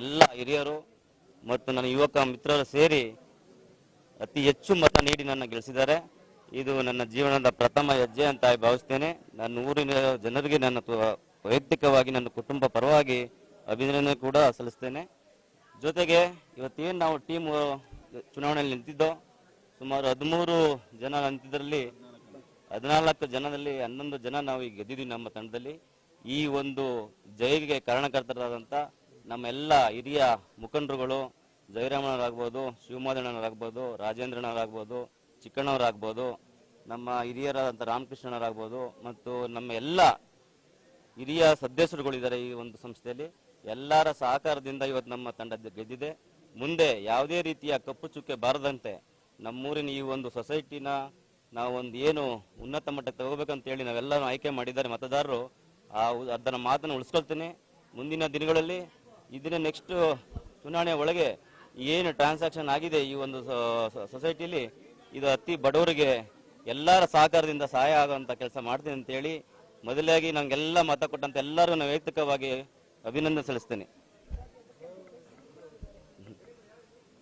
ಎಲ್ಲ ಹಿರಿಯರು ಮತ್ತು ನನ್ನ ಯುವಕ ಮಿತ್ರರು ಸೇರಿ ಅತಿ ಹೆಚ್ಚು ಮತ ನೀಡಿ ನನ್ನ ಗೆಲ್ಲಿಸಿದ್ದಾರೆ. ಇದು ನನ್ನ ಜೀವನದ ಪ್ರಥಮ ಹೆಜ್ಜೆ ಅಂತ ಭಾವಿಸ್ತೇನೆ. ನನ್ನ ಊರಿನ ಜನರಿಗೆ ನನ್ನ ವೈಯಕ್ತಿಕವಾಗಿ ನನ್ನ ಕುಟುಂಬ ಪರವಾಗಿ ಅಭಿನಂದನೆ ಕೂಡ ಸಲ್ಲಿಸ್ತೇನೆ. ಜೊತೆಗೆ ಇವತ್ತೇನು ನಾವು ಟೀಮ್ ಚುನಾವಣೆಯಲ್ಲಿ ನಿಂತಿದ್ದೋ, ಸುಮಾರು ಹದಿಮೂರು ಜನ ನಿಂತಿದ್ದರಲ್ಲಿ ಹದಿನಾಲ್ಕು ಜನದಲ್ಲಿ ಹನ್ನೊಂದು ಜನ ನಾವು ಈಗ ಗೆದ್ದಿದ್ದೀವಿ ನಮ್ಮ ತಂಡದಲ್ಲಿ. ಈ ಒಂದು ಜೈಗೆ ಕಾರಣಕರ್ತರಾದಂಥ ನಮ್ಮೆಲ್ಲ ಹಿರಿಯ ಮುಖಂಡರುಗಳು, ಜಯರಾಮನವರಾಗ್ಬೋದು ಶಿವಮೋದಣ್ಣವರಾಗ್ಬೋದು ರಾಜೇಂದ್ರನವರಾಗ್ಬೋದು, ಚಿಕ್ಕಣ್ಣವರಾಗ್ಬೋದು, ನಮ್ಮ ಹಿರಿಯರಾದಂಥ ರಾಮಕೃಷ್ಣನವರಾಗ್ಬೋದು ಮತ್ತು ನಮ್ಮ ಎಲ್ಲ ಹಿರಿಯ ಸದಸ್ಯರುಗಳಿದ್ದಾರೆ ಈ ಒಂದು ಸಂಸ್ಥೆಯಲ್ಲಿ. ಎಲ್ಲರ ಸಹಕಾರದಿಂದ ಇವತ್ತು ನಮ್ಮ ತಂಡ ಗೆದ್ದಿದೆ. ಮುಂದೆ ಯಾವುದೇ ರೀತಿಯ ಕಪ್ಪು ಚುಕ್ಕೆ ಬಾರದಂತೆ ನಮ್ಮೂರಿನ ಈ ಒಂದು ಸೊಸೈಟಿನ ನಾವೊಂದು ಏನು ಉನ್ನತ ಮಟ್ಟಕ್ಕೆ ತಗೋಬೇಕಂತ ಹೇಳಿ ನಾವೆಲ್ಲರೂ ಆಯ್ಕೆ ಮಾಡಿದ್ದಾರೆ ಮತದಾರರು. ಆ ಅದನ್ನ ಮಾತನ್ನು ಉಳಿಸ್ಕೊಳ್ತೀನಿ. ಮುಂದಿನ ದಿನಗಳಲ್ಲಿ ಇದನ್ನ ನೆಕ್ಸ್ಟ್ ಚುನಾವಣೆ ಒಳಗೆ ಏನು ಟ್ರಾನ್ಸಾಕ್ಷನ್ ಆಗಿದೆ ಈ ಒಂದು ಸೊಸೈಟಿಲಿ ಇದು ಅತಿ ಬಡವರಿಗೆ ಎಲ್ಲರ ಸಹಕಾರದಿಂದ ಸಹಾಯ ಆಗುವಂಥ ಕೆಲಸ ಮಾಡ್ತೀನಿ ಅಂತ ಹೇಳಿ ಮೊದಲಾಗಿ ನಂಗೆಲ್ಲ ಮತ ಕೊಟ್ಟಂತ ಎಲ್ಲರೂ ನಾನು ವೈಯಕ್ತಿಕವಾಗಿ ಅಭಿನಂದನೆ ಸಲ್ಲಿಸ್ತೇನೆ.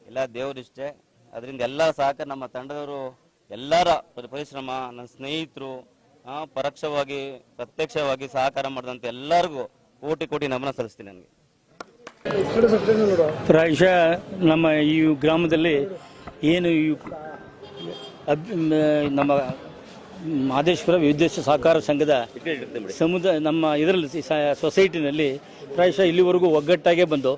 ಎಲ್ಲ ದೇವರಿಷ್ಟೇ ಅದರಿಂದ ಎಲ್ಲ ಸಹಕಾರ ನಮ್ಮ ತಂಡದವರು ಎಲ್ಲರ ಪರಿ- ಪರಿಶ್ರಮ, ನನ್ನ ಸ್ನೇಹಿತರು ಪರೋಕ್ಷವಾಗಿ, ಪ್ರತ್ಯಕ್ಷವಾಗಿ ಸಹಕಾರ ಮಾಡಿದಂತ ಎಲ್ಲರಿಗೂ ಕೋಟಿ ಕೋಟಿ ನಮನ ಸಲ್ಲಿಸ್ತೀನಿ ನನಗೆ ಪ್ರಾಯಶಃ ನಮ್ಮ ಈ ಗ್ರಾಮದಲ್ಲಿ ಏನು ನಮ್ಮ ಮಹದೇಶ್ವರ ವಿದ್ಯುತ್ ಸಹಕಾರ ಸಂಘದ ಸಮುದಾಯ ನಮ್ಮ ಇದರಲ್ಲಿ ಸೊಸೈಟಿನಲ್ಲಿ ಪ್ರಾಯಶಃ ಇಲ್ಲಿವರೆಗೂ ಒಗ್ಗಟ್ಟಾಗೆ ಬಂದು,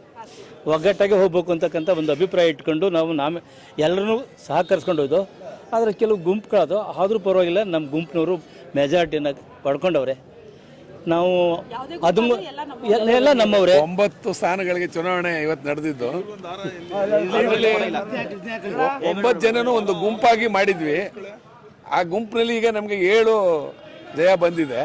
ಒಗ್ಗಟ್ಟಾಗೆ ಹೋಗ್ಬೇಕು ಅಂತಕ್ಕಂಥ ಒಂದು ಅಭಿಪ್ರಾಯ ಇಟ್ಕೊಂಡು ನಾವು ನಾಮ, ಎಲ್ಲರನ್ನೂ ಸಹಕರಿಸ್ಕೊಂಡು ಹೋಯ್ದು, ಆದರೆ ಕೆಲವು ಗುಂಪುಗಳದು ಆದರೂ ಪರವಾಗಿಲ್ಲ, ನಮ್ಮ ಗುಂಪಿನವರು ಮೆಜಾರಿಟಿನ ಪಡ್ಕೊಂಡವ್ರೆ. ನಾವು ಅದು ಎಲ್ಲ ನಮ್ಮವ್ರೆ ನಮ್ಮವರೇ. ಒಂಬತ್ತು ಸ್ಥಾನಗಳಿಗೆ ಚುನಾವಣೆ ಇವತ್ತು ನಡೆದಿದ್ದು. ಒಂಬತ್ತು ಜನನು ಒಂದು ಗುಂಪಾಗಿ ಮಾಡಿದ್ವಿ. ಆ ಗುಂಪಿನಲ್ಲಿ ಈಗ ನಮಗೆ ಏಳು ಜಯ ಬಂದಿದೆ.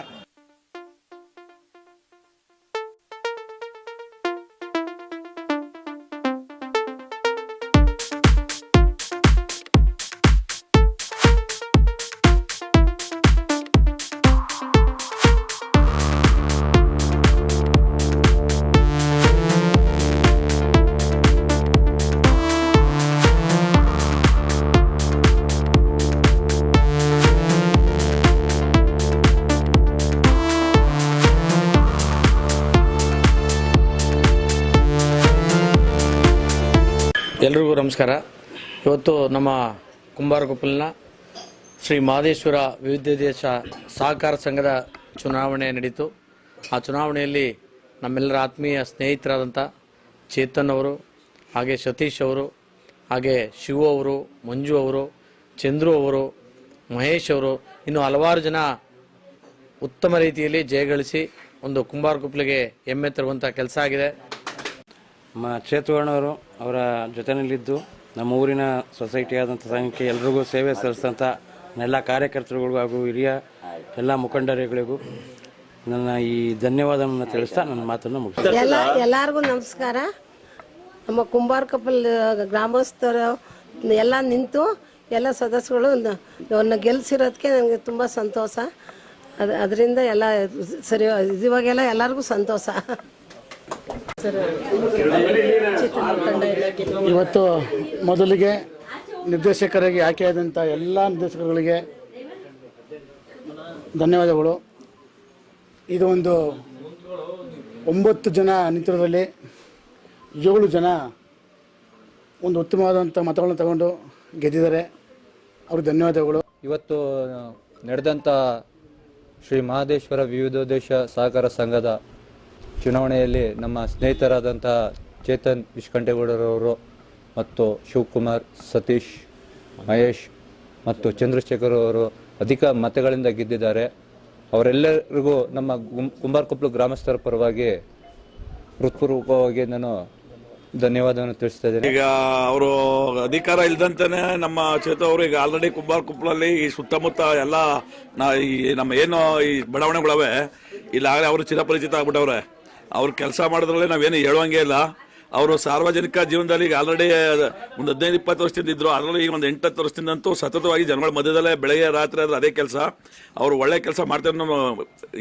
ಎಲ್ರಿಗೂ ನಮಸ್ಕಾರ. ಇವತ್ತು ನಮ್ಮ ಕುಂಬಾರಕೊಪ್ಪಲಿನ ಶ್ರೀ ಮಹದೇಶ್ವರ ವಿವಿಧ ದೇಶ ಸಹಕಾರ ಸಂಘದ ಚುನಾವಣೆ ನಡೀತು. ಆ ಚುನಾವಣೆಯಲ್ಲಿ ನಮ್ಮೆಲ್ಲರ ಆತ್ಮೀಯ ಸ್ನೇಹಿತರಾದಂಥ ಚೇತನ್ ಅವರು, ಹಾಗೆ ಸತೀಶ್ ಅವರು, ಹಾಗೆ ಶಿವು ಅವರು, ಮಂಜು ಅವರು, ಚಂದ್ರು ಅವರು, ಮಹೇಶ್ ಅವರು ಇನ್ನು ಹಲವಾರು ಜನ ಉತ್ತಮ ರೀತಿಯಲ್ಲಿ ಜಯಗಳಿಸಿ ಒಂದು ಕುಂಬಾರಕೊಪ್ಪಲಿಗೆ ಹೆಮ್ಮೆ ತರುವಂಥ ಕೆಲಸ ಆಗಿದೆ. ನಮ್ಮ ಚೇತುವರ್ಣವರು ಅವರ ಜೊತೆಯಲ್ಲಿದ್ದು ನಮ್ಮ ಊರಿನ ಸೊಸೈಟಿ ಆದಂಥ ಸಂಘಕ್ಕೆ ಎಲ್ರಿಗೂ ಸೇವೆ ಸಲ್ಲಿಸಿದಂಥ ಎಲ್ಲ ಕಾರ್ಯಕರ್ತರುಗಳಿಗೂ ಹಾಗೂ ಹಿರಿಯ ಎಲ್ಲ ಮುಖಂಡರುಗಳಿಗೂ ನನ್ನ ಈ ಧನ್ಯವಾದವನ್ನು ತಿಳಿಸ್ತಾ ನನ್ನ ಮಾತನ್ನು ಮುಗಿಸ್ತೇನೆ. ಎಲ್ಲ, ಎಲ್ಲರಿಗೂ ನಮಸ್ಕಾರ. ನಮ್ಮ ಕುಂಬಾರ ಕಪಲ್ ಗ್ರಾಮಸ್ಥರು ಎಲ್ಲ ನಿಂತು ಎಲ್ಲ ಸದಸ್ಯಗಳು ಇವನ್ನ ಗೆಲ್ಸಿರೋದಕ್ಕೆ ನನಗೆ ತುಂಬ ಸಂತೋಷ. ಅದು, ಅದರಿಂದ ಎಲ್ಲ ಸರಿ, ಇವಾಗೆಲ್ಲ ಎಲ್ಲರಿಗೂ ಸಂತೋಷ. ಇವತ್ತು ಮೊದಲಿಗೆ ನಿರ್ದೇಶಕರಾಗಿ ಆಯ್ಕೆಯಾದಂಥ ಎಲ್ಲ ನಿರ್ದೇಶಕರುಗಳಿಗೆ ಧನ್ಯವಾದಗಳು. ಇದು ಒಂದು ಒಂಬತ್ತು ಜನ ನಿಂತಿರೋದ್ರಲ್ಲಿ ಏಳು ಜನ ಒಂದು ಉತ್ತಮವಾದಂಥ ಮತಗಳನ್ನು ತಗೊಂಡು ಗೆದ್ದಿದ್ದಾರೆ. ಅವ್ರಿಗೆ ಧನ್ಯವಾದಗಳು. ಇವತ್ತು ನಡೆದಂಥ ಶ್ರೀ ಮಹದೇಶ್ವರ ವಿವಿಧೋದ್ದೇಶ ಸಹಕಾರ ಸಂಘದ ಚುನಾವಣೆಯಲ್ಲಿ ನಮ್ಮ ಸ್ನೇಹಿತರಾದಂತಹ ಚೇತನ್ ವಿಶ್ಕಂಠೇಗೌಡರವರು ಮತ್ತು ಶಿವಕುಮಾರ್, ಸತೀಶ್, ಮಹೇಶ್ ಮತ್ತು ಚಂದ್ರಶೇಖರ್ ಅವರು ಅಧಿಕ ಮತಗಳಿಂದ ಗೆದ್ದಿದ್ದಾರೆ. ಅವರೆಲ್ಲರಿಗೂ ನಮ್ಮ ಕುಂಬಾರಕೊಪ್ಪಲು ಗ್ರಾಮಸ್ಥರ ಪರವಾಗಿ ಹೃತ್ಪೂರ್ವಕವಾಗಿ ನಾನು ಧನ್ಯವಾದವನ್ನು ತಿಳಿಸ್ತಾ ಇದ್ದೇನೆ. ಈಗ ಅವರು ಅಧಿಕಾರ ಇಲ್ದಂತಾನೆ ನಮ್ಮ ಚೇತು ಅವರು ಈಗ ಆಲ್ರೆಡಿ ಕುಂಬಾರ ಕುಪ್ಪಳಲ್ಲಿ ಈ ಸುತ್ತಮುತ್ತ ಎಲ್ಲ ನಾ, ಈ ನಮ್ಮ ಏನು ಈ ಬಡಾವಣೆಗಳವೆ ಇಲ್ಲಾಗಲೇ ಅವರು ಚಿರಪರಿಚಿತ ಆಗ್ಬಿಟ್ಟವ್ರೆ. ಅವ್ರು ಕೆಲಸ ಮಾಡಿದ್ರಲ್ಲೇ ನಾವೇನು ಹೇಳುವಂಗೆ ಇಲ್ಲ. ಅವರು ಸಾರ್ವಜನಿಕ ಜೀವನದಲ್ಲಿ ಈಗ ಆಲ್ರೆಡಿ ಒಂದು ಹದಿನೈದು, ಇಪ್ಪತ್ತು ವರ್ಷದಿಂದ ಇದ್ರು. ಅದರಲ್ಲಿ ಈಗ ಒಂದು ಎಂಟತ್ತು ವರ್ಷದಿಂದಂತೂ ಸತತವಾಗಿ ಜನಗಳ ಮಧ್ಯದಲ್ಲೇ ಬೆಳಗ್ಗೆ ರಾತ್ರಿ ಆದ್ರೆ ಅದೇ ಕೆಲಸ. ಅವರು ಒಳ್ಳೆ ಕೆಲಸ ಮಾಡ್ತಾರೆ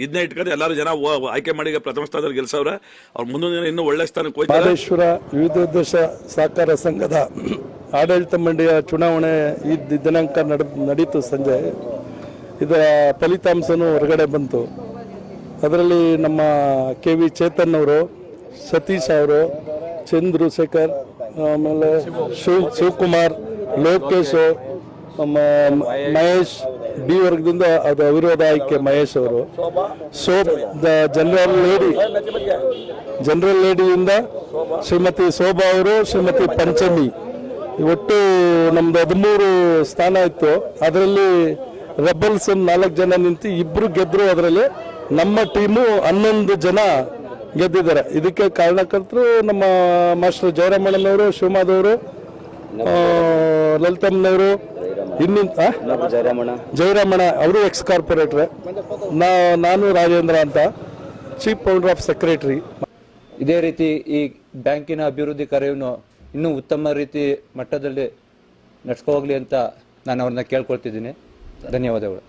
ಇದನ್ನೇ ಇಟ್ಕೊಂಡು ಎಲ್ಲರೂ ಜನ ಆಯ್ಕೆ ಮಾಡಿ ಈಗ ಪ್ರಥಮ ಸ್ಥಾನದಲ್ಲಿ ಗೆಲ್ಸವ್ರೆ. ಅವ್ರು ಮುಂದಿನ ದಿನ ಇನ್ನೂ ಒಳ್ಳೆ ಸ್ಥಾನಕ್ಕೆ ವಿವಿಧ ಉದ್ದೇಶ ಸಹಕಾರ ಸಂಘದ ಆಡಳಿತ ಮಂಡಳಿಯ ಚುನಾವಣೆ ಈ ದಿನಾಂಕ ನಡ, ನಡೀತು ಸಂಜೆ. ಇದರ ಫಲಿತಾಂಶನೂ ಹೊರಗಡೆ ಬಂತು. ಅದರಲ್ಲಿ ನಮ್ಮ ಕೆ ವಿ ಚೇತನ್ ಅವರು, ಸತೀಶ್ ಅವರು, ಚಂದ್ರು ಶೇಖರ್, ಆಮೇಲೆ ಶಿವ್, ಶಿವಕುಮಾರ್, ಲೋಕೇಶ್ ಮಹೇಶ್, ಡಿ ವರ್ಗದಿಂದ ಅದು ಅವಿರೋಧ ಆಯ್ಕೆ ಮಹೇಶ್ ಅವರು. So the general lady general ಲೇಡಿಯಿಂದ Shrimati Shobha ಅವರು, ಶ್ರೀಮತಿ ಪಂಚಮಿ. ಒಟ್ಟು ನಮ್ದು ಹದಿಮೂರು ಸ್ಥಾನ ಇತ್ತು. ಅದರಲ್ಲಿ ರೆಬಲ್ಸ್ ನಾಲ್ಕು ಜನ ನಿಂತು ಇಬ್ರು ಗೆದ್ರು ಅದರಲ್ಲಿ ನಮ್ಮ ಟೀಮು ಹನ್ನೊಂದು ಜನ ಗೆದ್ದಿದ್ದಾರೆ. ಇದಕ್ಕೆ ಕಾರಣಕರ್ತರು ನಮ್ಮ ಮಾಸ್ಟರ್ ಜಯರಾಮಣ್ಣನವರು, ಶಿವಮಾದವರು ಲಲಿತಮ್ಮನವರು ಇನ್ನಿಂತ ಜಯರಾಮಣ್ಣ, ಅವರು ಎಕ್ಸ್ ಕಾರ್ಪೊರೇಟ್ರೆ ನಾ, ನಾನು ರಾಜೇಂದ್ರ ಅಂತ. ಚೀಫ್ ಫೌಂಡರ್ ಆಫ್ ಸೆಕ್ರೆಟರಿ ಇದೇ ರೀತಿ ಈ ಬ್ಯಾಂಕಿನ ಅಭಿವೃದ್ಧಿ ಕಾರ್ಯವನ್ನು ಇನ್ನೂ ಉತ್ತಮ ರೀತಿ ಮಟ್ಟದಲ್ಲಿ ನಡ್ಸ್ಕೊ ಹೋಗ್ಲಿ ಅಂತ ನಾನು ಅವ್ರನ್ನ ಕೇಳ್ಕೊಳ್ತಿದ್ದೀನಿ. ಧನ್ಯವಾದಗಳು.